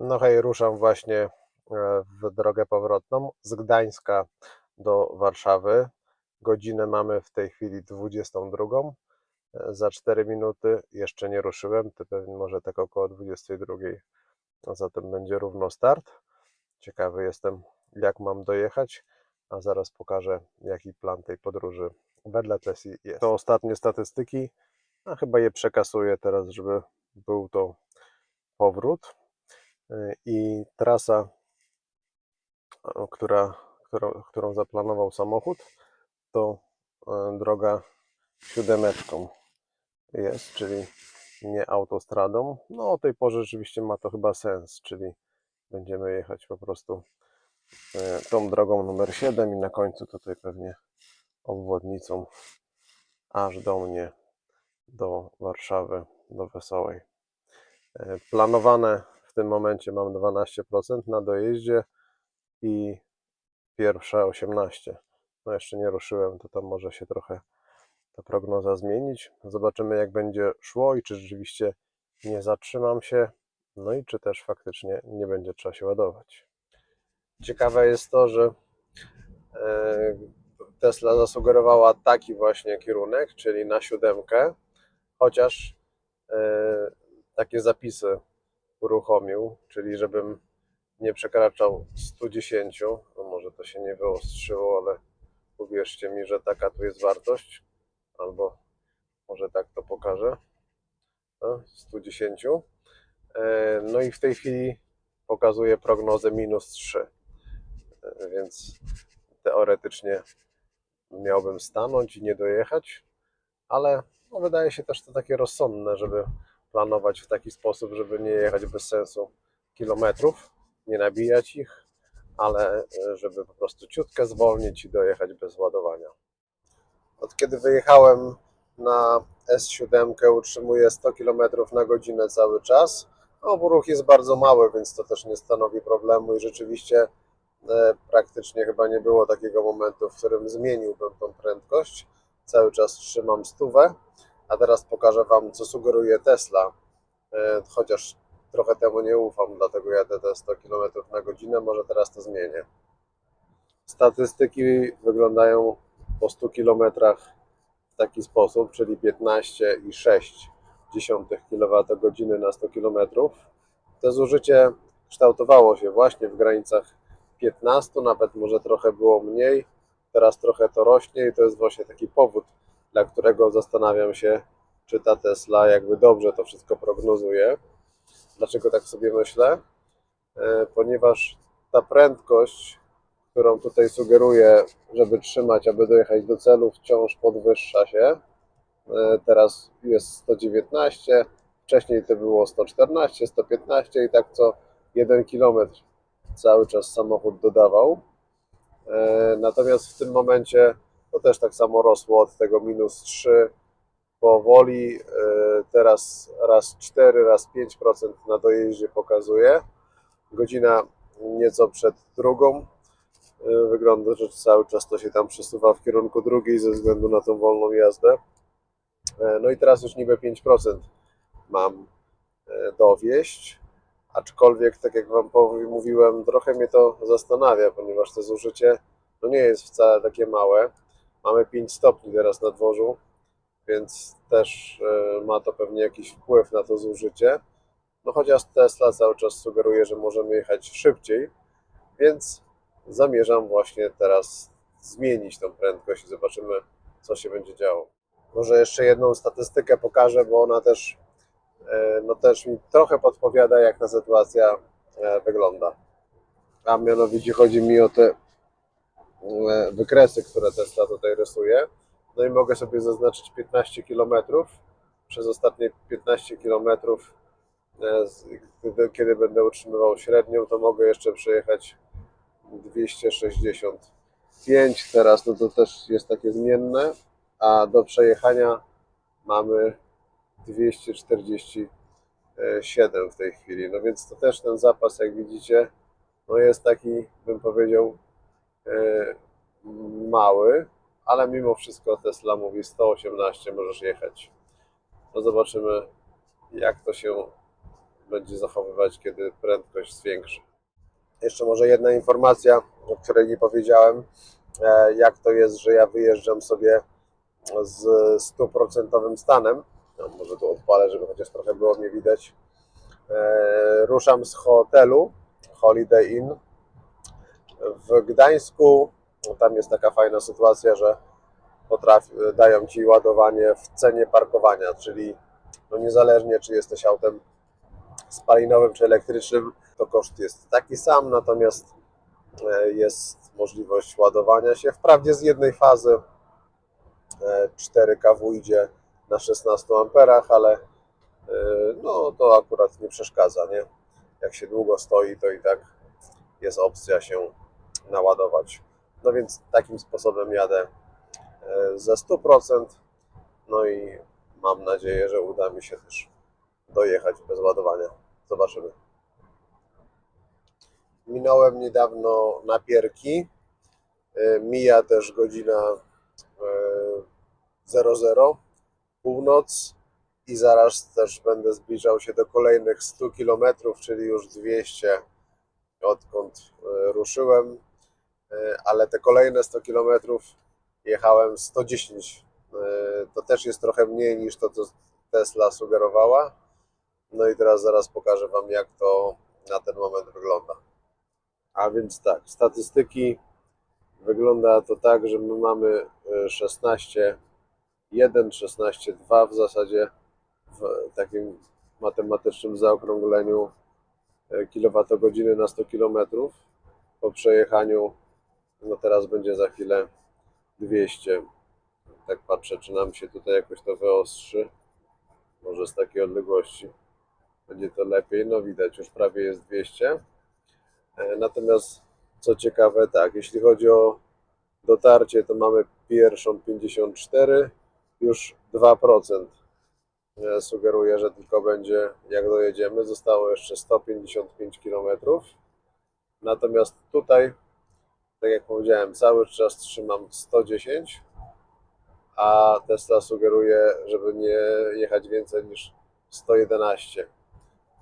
No hej, ruszam właśnie e, w drogę powrotną z Gdańska do Warszawy. Godzinę mamy w tej chwili 22. E, Za 4 minuty jeszcze nie ruszyłem, to pewnie może tak około 22. A zatem będzie równo start. Ciekawy jestem, jak mam dojechać, a zaraz pokażę, jaki plan tej podróży wedle Tesli jest. To ostatnie statystyki, a chyba je przekasuję teraz, żeby był to powrót i trasa, która, którą, którą zaplanował samochód, to e, droga siódemeczką jest, czyli nie autostradą. No o tej porze rzeczywiście ma to chyba sens, czyli będziemy jechać po prostu e, tą drogą numer 7 i na końcu tutaj pewnie obwodnicą aż do mnie, do Warszawy, do Wesołej. Planowane w tym momencie mam 12% na dojeździe i pierwsze 18%. No jeszcze nie ruszyłem, to tam może się trochę ta prognoza zmienić. Zobaczymy jak będzie szło i czy rzeczywiście nie zatrzymam się, no i czy też faktycznie nie będzie trzeba się ładować. Ciekawe jest to, że e, Tesla zasugerowała taki właśnie kierunek, czyli na siódemkę, chociaż e, takie zapisy uruchomił, czyli żebym nie przekraczał 110, no może to się nie wyostrzyło, ale uwierzcie mi, że taka tu jest wartość, albo może tak to pokażę, no, 110. E, No i w tej chwili pokazuje prognozę minus 3, E, więc teoretycznie miałbym stanąć i nie dojechać, ale no, wydaje się też to takie rozsądne, żeby planować w taki sposób, żeby nie jechać bez sensu kilometrów, nie nabijać ich, ale e, żeby po prostu ciutkę zwolnić i dojechać bez ładowania. Od kiedy wyjechałem na S7 utrzymuję 100 km na godzinę cały czas. No, bo ruch jest bardzo mały, więc to też nie stanowi problemu i rzeczywiście e, praktycznie chyba nie było takiego momentu, w którym zmieniłbym tą prędkość. Cały czas trzymam stówę, a teraz pokażę Wam, co sugeruje Tesla, e, chociaż trochę temu nie ufam, dlatego jadę te 100 km na godzinę, może teraz to zmienię. Statystyki wyglądają po 100 km w taki sposób, czyli 15,6 kWh na 100 km. To zużycie kształtowało się właśnie w granicach 15, nawet może trochę było mniej. Teraz trochę to rośnie i to jest właśnie taki powód, dla którego zastanawiam się, czy ta Tesla jakby dobrze to wszystko prognozuje. Dlaczego tak sobie myślę? E, Ponieważ ta prędkość, którą tutaj sugeruję, żeby trzymać, aby dojechać do celu, wciąż podwyższa się. E, Teraz jest 119, wcześniej to było 114, 115 i tak co 1 km cały czas samochód dodawał. E, Natomiast w tym momencie to też tak samo rosło od tego minus 3 powoli. e, Teraz raz 4, raz 5% na dojeździe pokazuje. Godzina nieco przed drugą. E, Wygląda, że cały czas to się tam przesuwa w kierunku drugiej ze względu na tą wolną jazdę. E, No i teraz już niby 5% mam dowieść, aczkolwiek tak jak Wam mówiłem, trochę mnie to zastanawia, ponieważ to zużycie no nie jest wcale takie małe. Mamy 5 stopni teraz na dworzu, więc też e, ma to pewnie jakiś wpływ na to zużycie. No chociaż Tesla cały czas sugeruje, że możemy jechać szybciej, więc zamierzam właśnie teraz zmienić tą prędkość i zobaczymy, co się będzie działo. Może jeszcze jedną statystykę pokażę, bo ona też, e, no też mi trochę podpowiada, jak ta sytuacja e, wygląda. A mianowicie chodzi mi o te wykresy, które Tesla tutaj rysuje. No i mogę sobie zaznaczyć 15 km. Przez ostatnie 15 km, e, kiedy- będę utrzymywał średnią, to mogę jeszcze przejechać 265 teraz, no to też jest takie zmienne, a do przejechania mamy 247 w tej chwili. No więc to też ten zapas, jak widzicie, no jest taki, bym powiedział, e, mały, ale mimo wszystko Tesla mówi 118 możesz jechać. No zobaczymy, jak to się będzie zachowywać, kiedy prędkość zwiększy. Jeszcze może jedna informacja, o której nie powiedziałem. E, Jak to jest, że ja wyjeżdżam sobie z stuprocentowym stanem. No, może tu odpalę, żeby chociaż trochę było mnie widać. E, Ruszam z hotelu Holiday Inn w Gdańsku. Tam jest taka fajna sytuacja, że potrafi, dają ci ładowanie w cenie parkowania, czyli no niezależnie czy jesteś autem spalinowym czy elektrycznym, to koszt jest taki sam, natomiast e, jest możliwość ładowania się. Wprawdzie z jednej fazy e, 4 kW idzie na 16 amperach, ale e, no to akurat nie przeszkadza, nie? Jak się długo stoi, to i tak jest opcja się naładować. No więc takim sposobem jadę e, ze 100%. No i mam nadzieję, że uda mi się też dojechać bez ładowania. Zobaczymy. Minąłem niedawno napierki. E, Mija też godzina e, 00, północ i zaraz też będę zbliżał się do kolejnych 100 km, czyli już 200 odkąd e, ruszyłem, E, ale te kolejne 100 km jechałem 110. E, To też jest trochę mniej niż to, co Tesla sugerowała. No i teraz zaraz pokażę Wam, jak to na ten moment wygląda. A więc tak, statystyki wygląda to tak, że my mamy e, 16, 1, 16, 2 w zasadzie w takim matematycznym zaokrągleniu e, kilowatogodziny na 100 km po przejechaniu no teraz będzie za chwilę 200 tak patrzę czy nam się tutaj jakoś to wyostrzy może z takiej odległości będzie to lepiej, no widać już prawie jest 200 E, natomiast co ciekawe tak, jeśli chodzi o dotarcie to mamy pierwszą 54 już 2% E, sugeruje, że tylko będzie jak dojedziemy. Zostało jeszcze 155 km. Natomiast tutaj, tak jak powiedziałem, cały czas trzymam 110, a Tesla sugeruje, żeby nie jechać więcej niż 111.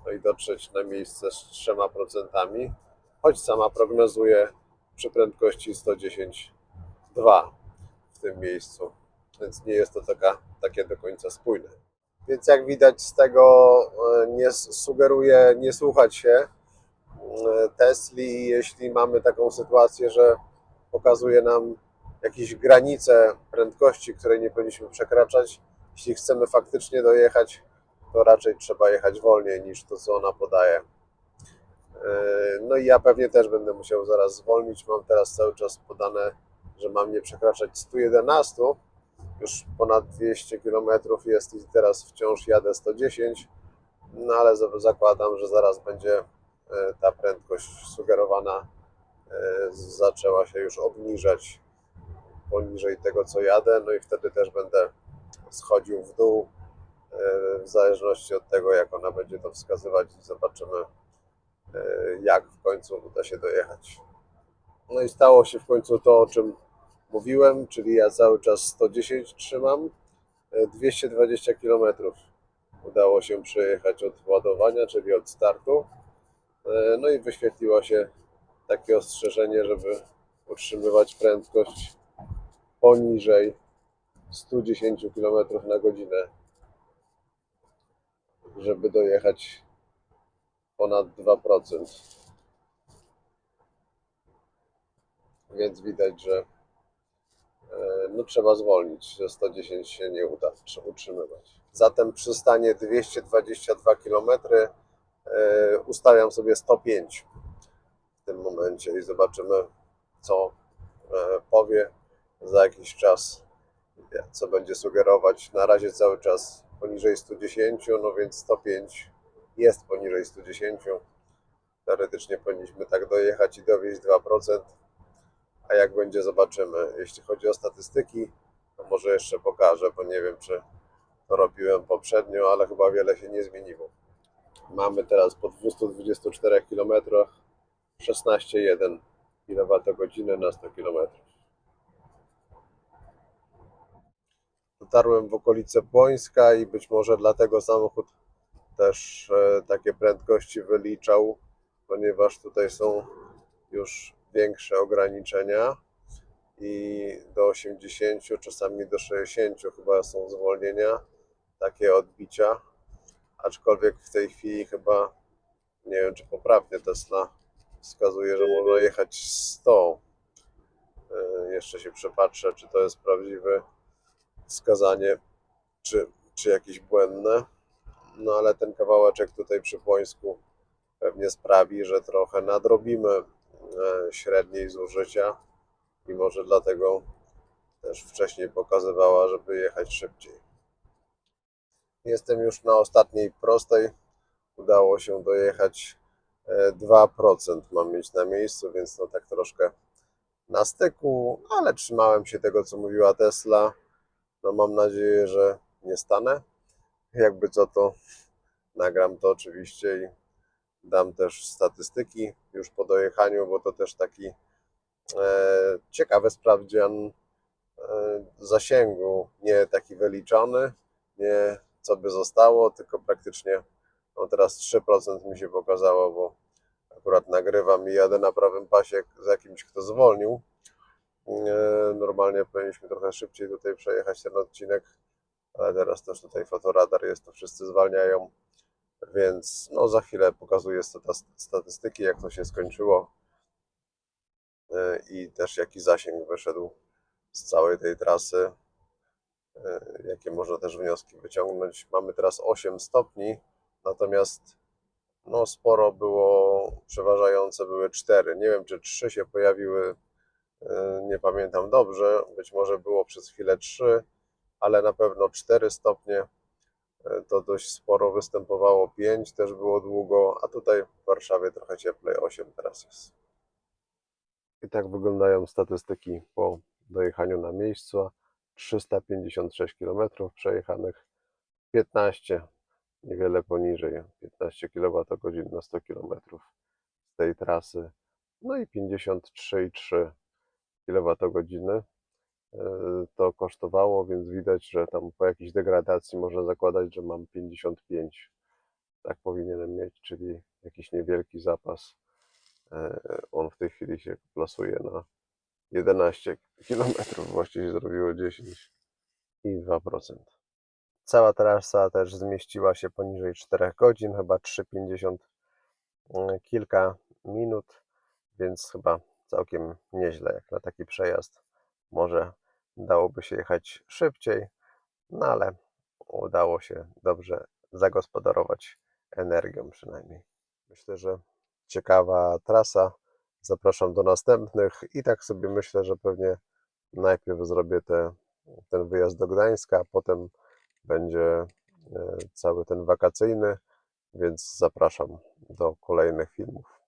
No i dotrzeć na miejsce z 3%, choć sama prognozuje przy prędkości 110,2 w tym miejscu. Więc nie jest to taka, takie do końca spójne. Więc jak widać z tego e, nie sugeruję nie słuchać się Tesli, jeśli mamy taką sytuację, że pokazuje nam jakieś granice prędkości, której nie powinniśmy przekraczać. Jeśli chcemy faktycznie dojechać, to raczej trzeba jechać wolniej niż to, co ona podaje. E, No i ja pewnie też będę musiał zaraz zwolnić. Mam teraz cały czas podane, że mam nie przekraczać 111 już ponad 200 km jest i teraz wciąż jadę 110, no ale za- zakładam, że zaraz będzie ta prędkość sugerowana e, zaczęła się już obniżać poniżej tego, co jadę, no i wtedy też będę schodził w dół e, w zależności od tego, jak ona będzie to wskazywać i zobaczymy, e, jak w końcu uda się dojechać. No i stało się w końcu to, o czym mówiłem, czyli ja cały czas 110 trzymam, e, 220 km udało się przejechać od ładowania, czyli od startu. E, No i wyświetliło się takie ostrzeżenie, żeby utrzymywać prędkość poniżej 110 km na godzinę, żeby dojechać ponad 2%. Więc widać, że e, no trzeba zwolnić, że 110 się nie uda tr- utrzymywać. Zatem przy stanie 222 km ustawiam sobie 105 w tym momencie i zobaczymy, co e, powie za jakiś czas, co będzie sugerować. Na razie cały czas poniżej 110, no więc 105 jest poniżej 110. Teoretycznie powinniśmy tak dojechać i dowieść 2% a jak będzie, zobaczymy. Jeśli chodzi o statystyki, to może jeszcze pokażę, bo nie wiem, czy to robiłem poprzednio, ale chyba wiele się nie zmieniło. Mamy teraz po 224 km 16,1 kWh na 100 km. Dotarłem w okolice Płońska i być może dlatego samochód też e, takie prędkości wyliczał, ponieważ tutaj są już większe ograniczenia i do 80, czasami do 60 chyba są zwolnienia, takie odbicia. Aczkolwiek w tej chwili chyba, nie wiem czy poprawnie Tesla wskazuje, że można jechać 100. E, Jeszcze się przepatrzę, czy to jest prawdziwe wskazanie, czy, czy jakieś błędne. No ale ten kawałeczek tutaj przy Płońsku pewnie sprawi, że trochę nadrobimy e, średniej zużycia i może dlatego też wcześniej pokazywała, żeby jechać szybciej. Jestem już na ostatniej prostej. Udało się dojechać e, 2% mam mieć na miejscu, więc no tak troszkę na styku, ale trzymałem się tego, co mówiła Tesla. No mam nadzieję, że nie stanę. Jakby co to nagram to oczywiście i dam też statystyki już po dojechaniu, bo to też taki e, ciekawy sprawdzian e, zasięgu, nie taki wyliczony, nie co by zostało, tylko praktycznie no teraz 3% mi się pokazało, bo akurat nagrywam i jadę na prawym pasie z jakimś, kto zwolnił. E, Normalnie powinniśmy trochę szybciej tutaj przejechać ten odcinek, ale teraz też tutaj fotoradar jest, to wszyscy zwalniają, więc no za chwilę pokazuję statystyki, jak to się skończyło. E, i też jaki zasięg wyszedł z całej tej trasy, jakie można też wnioski wyciągnąć. Mamy teraz 8 stopni, natomiast no sporo było, przeważające były 4. Nie wiem, czy 3 się pojawiły, e, nie pamiętam dobrze, być może było przez chwilę 3, ale na pewno 4 stopnie e, to dość sporo występowało, 5 też było długo, a tutaj w Warszawie trochę cieplej, 8 teraz jest. I tak wyglądają statystyki po dojechaniu na miejscu. 356 km przejechanych, 15, niewiele poniżej, 15 kWh na 100 km z tej trasy. No i 53,3 kWh to kosztowało, więc widać, że tam po jakiejś degradacji można zakładać, że mam 55. Tak powinienem mieć, czyli jakiś niewielki zapas. E, On w tej chwili się plasuje na 11 km, właściwie zrobiło 10 i 2%. Cała trasa też zmieściła się poniżej 4 godzin, chyba 3,50 mm, kilka minut, więc chyba całkiem nieźle jak na taki przejazd. Może dałoby się jechać szybciej, no ale udało się dobrze zagospodarować energią przynajmniej. Myślę, że ciekawa trasa. Zapraszam do następnych i tak sobie myślę, że pewnie najpierw zrobię te, ten wyjazd do Gdańska, a potem będzie e, cały ten wakacyjny, więc zapraszam do kolejnych filmów.